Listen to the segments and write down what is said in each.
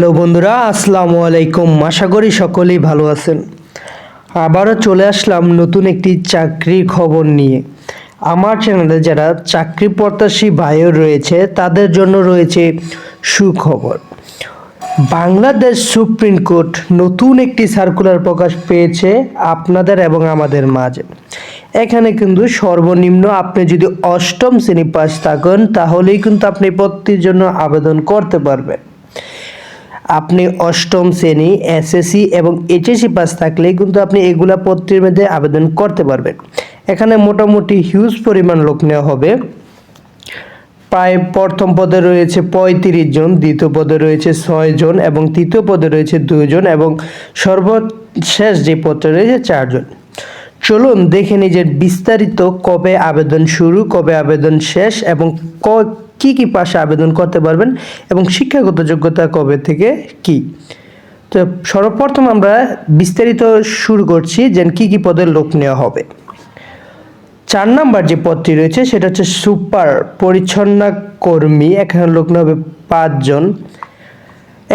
Hello বন্ধুরা, আসসালামু আলাইকুম। আশা করি সকলেই ভালো আছেন। আবারও চলে আসলাম নতুন একটি চাকরির খবর নিয়ে। আমার চ্যানেলে যারা চাকরি প্রত্যাশী ভাইও রয়েছে, তাদের জন্য রয়েছে সুখবর। বাংলাদেশ সুপ্রিম কোর্ট নতুন একটি সার্কুলার প্রকাশ পেয়েছে আপনাদের এবং আমাদের মাঝে। এখানে কিন্তু সর্বনিম্ন আপনি যদি অষ্টম শ্রেণি পাস থাকেন, তাহলেই কিন্তু আপনি পদটির জন্য আবেদন করতে পারবেন। আপনি অষ্টম শ্রেণি এসএসসি এবং এইচএসসি পাস থাকলেই কিন্তু আপনি এগুলা পত্রের মধ্যে আবেদন করতে পারবেন। এখানে মোটামুটি হিউজ পরিমাণ লোক নেওয়া হবে। প্রায় প্রথম পদে রয়েছে পঁয়ত্রিশ জন, দ্বিতীয় পদে রয়েছে ছয় জন এবং তৃতীয় পদে রয়েছে দুজন এবং সর্বশেষ যে পদটা রয়েছে চারজন চলুন দেখে যে বিস্তারিত কবে আবেদন শুরু, কবে আবেদন শেষ এবং ক- কি কি পাশে আবেদন করতে পারবেন এবং শিক্ষাগত যোগ্যতা কবে থেকে কি? তো সর্বপ্রথম আমরা বিস্তারিত শুরু করছি যে কি কি পদের লোক নেওয়া হবে। চার নাম্বার যে পদটি রয়েছে সেটা হচ্ছে সুপার পরিচ্ছন্ন কর্মী, এখানে লোক নেওয়া হবে পাঁচজন।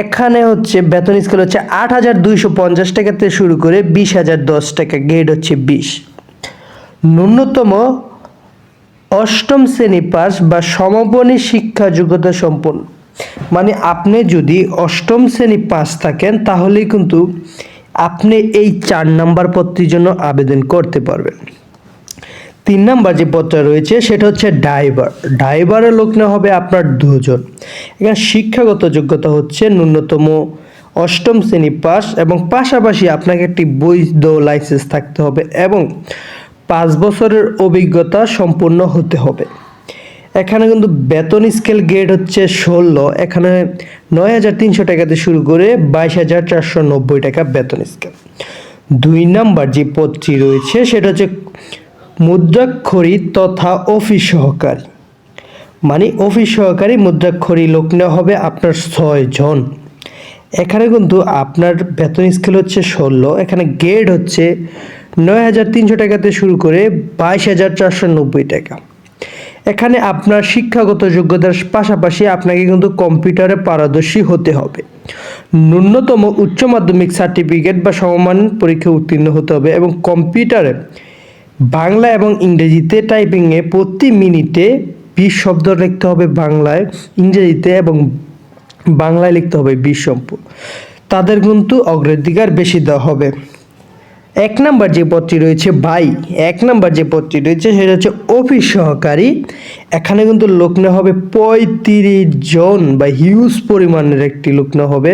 এখানে হচ্ছে বেতন স্কেল হচ্ছে আট হাজার দুইশো পঞ্চাশ টাকা থেকে শুরু করে বিশ হাজার দশ টাকা, গ্রেড হচ্ছে বিশ। ন্যূনতম অষ্টম শ্রেণি পাস বা সমবনী শিক্ষা যোগ্যতা সম্পন্ন। মানে আপনি যদি অষ্টম শ্রেণি পাস থাকেন, তাহলেই কিন্তু আপনি এই চার নাম্বার পদটির জন্য আবেদন করতে পারবেন। তিন নাম্বার যে পদটা রয়েছে, সেটা হচ্ছে ড্রাইভার। ড্রাইভারের লোক হবে আপনার দুজন। এখানে শিক্ষাগত যোগ্যতা হচ্ছে ন্যূনতম অষ্টম শ্রেণি পাস এবং পাশাপাশি আপনাকে একটি বৈধ লাইসেন্স থাকতে হবে এবং পাঁচ বছরের অভিজ্ঞতা সম্পূর্ণ হতে হবে। এখানে কিন্তু বেতন স্কেল গ্রেড হচ্ছে ষোলো। এখানে নয় হাজার তিনশো টাকাতে শুরু করে বাইশ হাজার চারশো নব্বই টাকা বেতন স্কেল। দুই নাম্বার যে পদটি রয়েছে, সেটা হচ্ছে মুদ্রাক্ষরী তথা অফিস সহকারী। মানে অফিস সহকারী মুদ্রাক্ষরী লোক নেওয়া হবে আপনার ছয় জন। এখানে কিন্তু আপনার বেতন স্কেল হচ্ছে ষোলো। এখানে গ্রেড হচ্ছে নয় হাজার তিনশো টাকাতে শুরু করে বাইশ হাজার চারশো নব্বই টাকা। এখানে আপনার শিক্ষাগত যোগ্যতার পাশাপাশি আপনাকে কিন্তু কম্পিউটারে পারদর্শী হতে হবে। ন্যূনতম উচ্চ মাধ্যমিক সার্টিফিকেট বা সমমান পরীক্ষা উত্তীর্ণ হতে হবে এবং কম্পিউটারে বাংলা এবং ইংরেজিতে টাইপিংয়ে প্রতি মিনিটে বিশ শব্দ লিখতে হবে বাংলায়, ইংরেজিতে এবং বাংলায় লিখতে হবে বিশ শব্দ। তাদের কিন্তু অগ্রাধিকার বেশি দেওয়া হবে। এক নাম্বার যে পদটি রয়েছে বাই এক নাম্বার যে পদটি রয়েছে সেটা হচ্ছে অফিস সহকারী। এখানে কিন্তু নেওয়া হবে পঁয়ত্রিশ জন বা হিউজ পরিমাণের একটি নেওয়া হবে।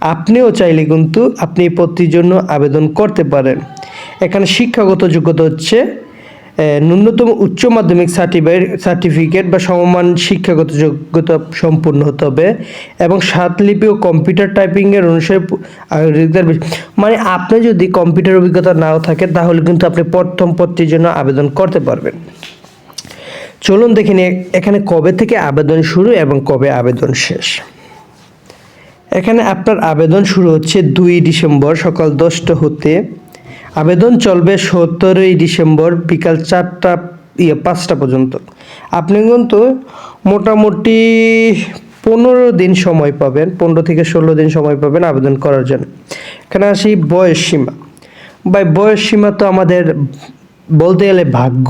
আপনিও চাইলে কিন্তু আপনি এই পদটির জন্য আবেদন করতে পারেন। এখানে শিক্ষাগত যোগ্যতা হচ্ছে ন্যূনতম উচ্চ মাধ্যমিক সার্টিফিকেট সার্টিফিকেট বা সমমান শিক্ষাগত যোগ্যতা সম্পূর্ণ হতে হবে এবং সাতলিপি ও কম্পিউটার টাইপিংয়ের অনুসারে। মানে আপনি যদি কম্পিউটার অভিজ্ঞতা নাও থাকে তাহলে কিন্তু আপনি প্রথম পদটির জন্য আবেদন করতে পারবেন চলুন দেখে এখানে কবে থেকে আবেদন শুরু এবং কবে আবেদন শেষ এখানে আপনার আবেদন শুরু হচ্ছে দুই ডিসেম্বর সকাল দশটা হতে আবেদন চলবে সতেরোই ডিসেম্বর বিকাল চারটা ইয়ে পাঁচটা পর্যন্ত। আপনি কিন্তু মোটামুটি পনেরো দিন সময় পাবেন, পনেরো থেকে ষোলো দিন সময় পাবেন আবেদন করার জন্য। এখানে আসি বয়স সীমা। বা বয়স সীমা তো আমাদের বলতে গেলে ভাগ্য।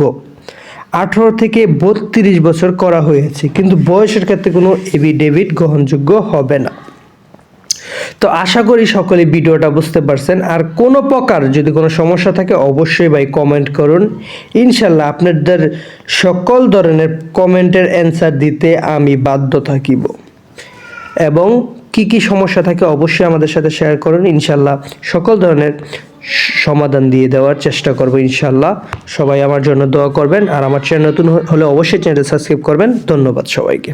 আঠেরো থেকে বত্রিশ বছর করা হয়েছে, কিন্তু বয়সের ক্ষেত্রে কোনো এভিডেভিট গ্রহণযোগ্য হবে না। তো আশা করি সকলে ভিডিওটা বুঝতে পারছেন। আর কোনো প্রকার যদি কোনো সমস্যা থাকে, অবশ্যই ভাই কমেন্ট করুন। ইনশাল্লাহ আপনাদের সকল ধরনের কমেন্টের অ্যান্সার দিতে আমি বাধ্য থাকিব। এবং কি কি সমস্যা থাকে অবশ্যই আমাদের সাথে শেয়ার করুন। ইনশাল্লাহ সকল ধরনের সমাধান দিয়ে দেওয়ার চেষ্টা করব ইনশাল্লাহ। সবাই আমার জন্য দোয়া করবেন। আর আমার চ্যানেল নতুন হলে অবশ্যই চ্যানেলটা সাবস্ক্রাইব করবেন। ধন্যবাদ সবাইকে।